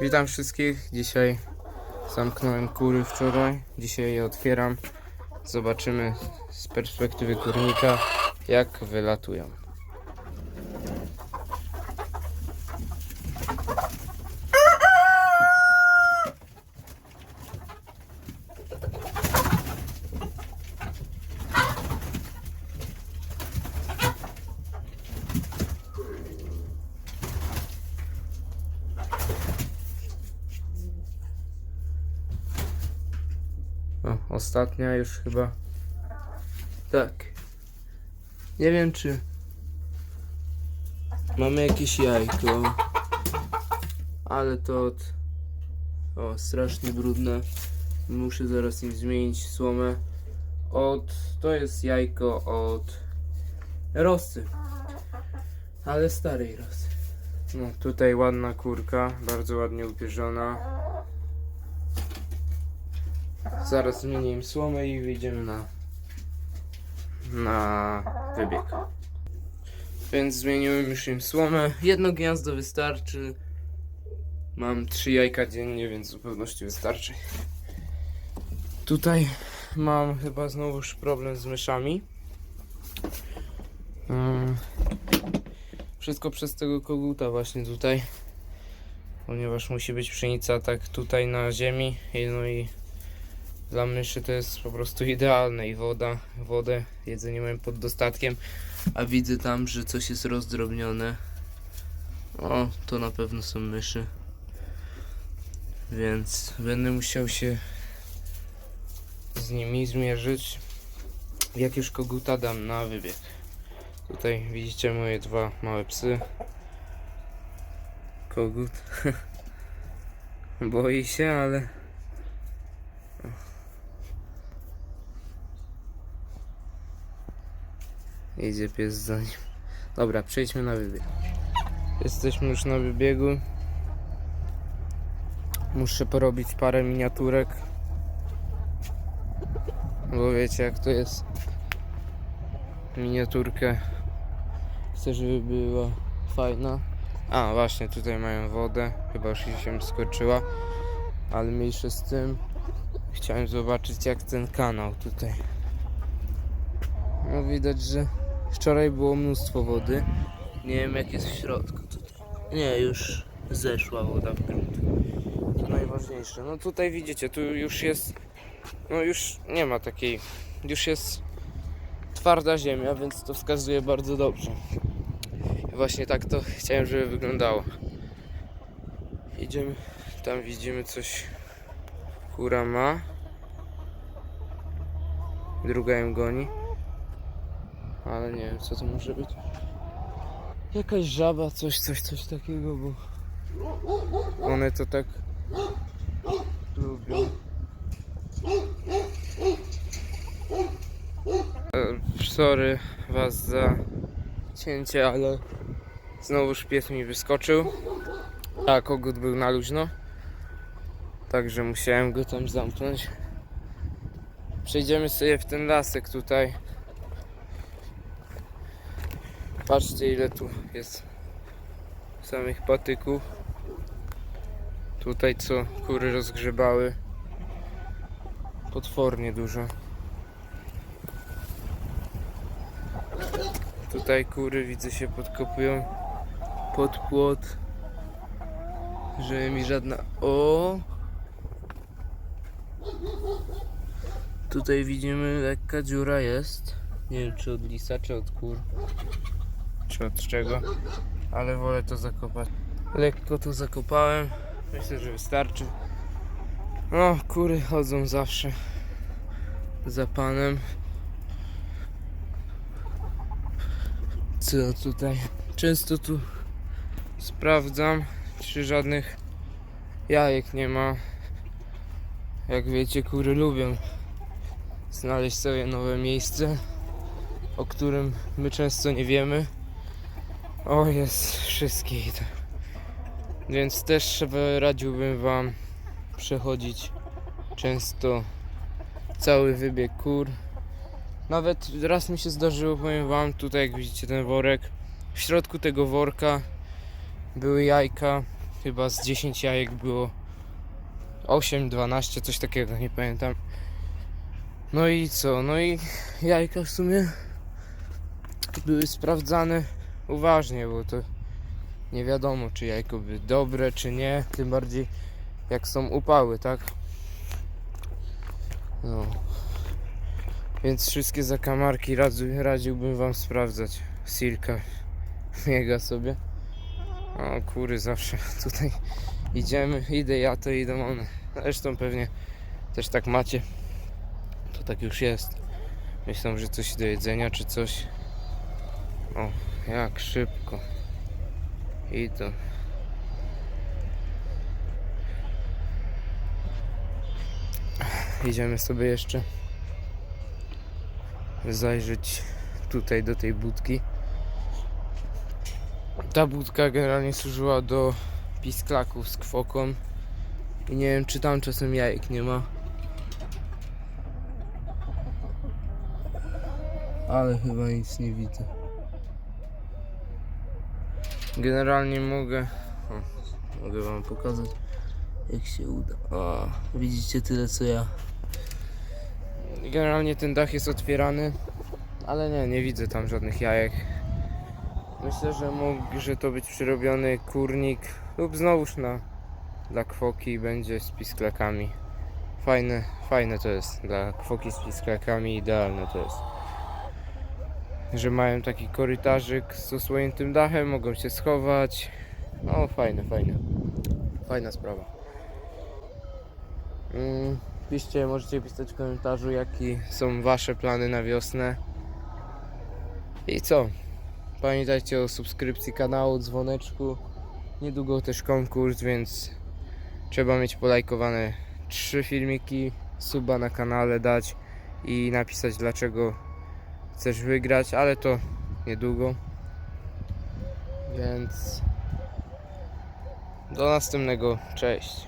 Witam wszystkich. Dzisiaj zamknąłem kury wczoraj. Dzisiaj je otwieram. Zobaczymy z perspektywy kurnika, jak wylatują. O, ostatnia już chyba. Tak. Nie wiem czy mamy jakieś jajko. Ale to od... O, strasznie brudne. Muszę zaraz im zmienić słomę. Od... To jest jajko od rosy. Ale starej rosy. No, tutaj ładna kurka, bardzo ładnie upierzona. Zaraz zmienię im słomę i wyjdziemy na na wybieg. Więc zmieniłem już im słomę. Jedno gniazdo wystarczy. Mam trzy jajka dziennie, więc w zupełności wystarczy. Tutaj mam chyba znowuż problem z myszami. Mm. Wszystko przez tego koguta właśnie tutaj. Ponieważ musi być pszenica tak tutaj na ziemi. No i dla myszy to jest po prostu idealne i woda, wodę, jedzenie mają pod dostatkiem, a widzę tam, że coś jest rozdrobnione. O, to na pewno są myszy. Więc będę musiał się z nimi zmierzyć. Jak już koguta dam na wybieg. Tutaj widzicie moje dwa małe psy. Kogut. Boi się, ale Idzie pies za nim. Dobra, przejdźmy na wybieg. Jesteśmy już na wybiegu. Muszę porobić parę miniaturek. Bo wiecie jak to jest. Miniaturkę. Chcę, żeby była fajna. A, właśnie, tutaj mają wodę. Chyba już się skoczyła. Ale mniejsze z tym. Chciałem zobaczyć jak ten kanał tutaj. No widać, że wczoraj było mnóstwo wody. Nie wiem jak jest w środku. Nie, już zeszła woda w grunt. To najważniejsze. No tutaj widzicie, tu już jest. No już nie ma takiej. Już jest twarda ziemia, więc to wskazuje bardzo dobrze. Właśnie tak to chciałem, żeby wyglądało. Idziemy. Tam widzimy coś. Kura ma. Druga ją goni. Ale nie wiem co to może być. Jakaś żaba, coś, coś, coś takiego, bo one to tak lubią. E, Sorry was za cięcie, ale znowuż pies mi wyskoczył. A kogut był na luźno. Także musiałem go tam zamknąć. Przejdziemy sobie w ten lasek tutaj. Patrzcie ile tu jest samych patyków. Tutaj co kury rozgrzebały. Potwornie dużo. Tutaj kury widzę się podkopują pod płot. Żeby mi żadna... O! Tutaj widzimy lekka dziura jest. Nie wiem czy od lisa, czy od kur czy od czego, ale wolę to zakopać. Lekko to zakopałem, myślę, że wystarczy. No, kury chodzą zawsze za panem. Co tutaj? Często tu sprawdzam, czy żadnych jajek nie ma. Jak wiecie, kury lubią znaleźć sobie nowe miejsce, o którym my często nie wiemy. O, jest wszystkich. Więc też radziłbym Wam przechodzić często cały wybieg kur. Nawet raz mi się zdarzyło, powiem Wam, tutaj jak widzicie ten worek. W środku tego worka były jajka chyba z 10 jajek było 8, 12, coś takiego, nie pamiętam. No i co? No i jajka w sumie były sprawdzane uważnie, bo to nie wiadomo, czy jajko by dobre, czy nie. Tym bardziej jak są upały, tak? No. Więc wszystkie zakamarki radzi, radziłbym wam sprawdzać. Silka biega sobie. O kury zawsze tutaj idziemy, idę ja, to idą one. Zresztą pewnie też tak macie. To tak już jest. Myślą, że coś do jedzenia czy coś. O, jak szybko. I to. Idziemy sobie jeszcze zajrzeć tutaj do tej budki. Ta budka generalnie służyła do pisklaków z kwoką. I nie wiem, czy tam czasem jajek nie ma. Ale chyba nic nie widzę. Generalnie mogę. O, mogę wam pokazać, jak się uda. O, widzicie tyle co ja. Generalnie ten dach jest otwierany, ale nie, nie widzę tam żadnych jajek. Myślę, że może to być przyrobiony kurnik lub znowuż na dla kwoki będzie z pisklakami. Fajne, fajne to jest dla kwoki z pisklakami, idealne to jest. Że mają taki korytarzyk z osłoniętym dachem, mogą się schować. No fajne, fajne. Fajna sprawa. Mm, piszcie, możecie pisać w komentarzu jakie są wasze plany na wiosnę. I co? Pamiętajcie o subskrypcji kanału, dzwoneczku. Niedługo też konkurs, więc trzeba mieć polajkowane trzy filmiki, suba na kanale dać i napisać dlaczego chcesz wygrać, ale to niedługo. Więc do następnego. Cześć.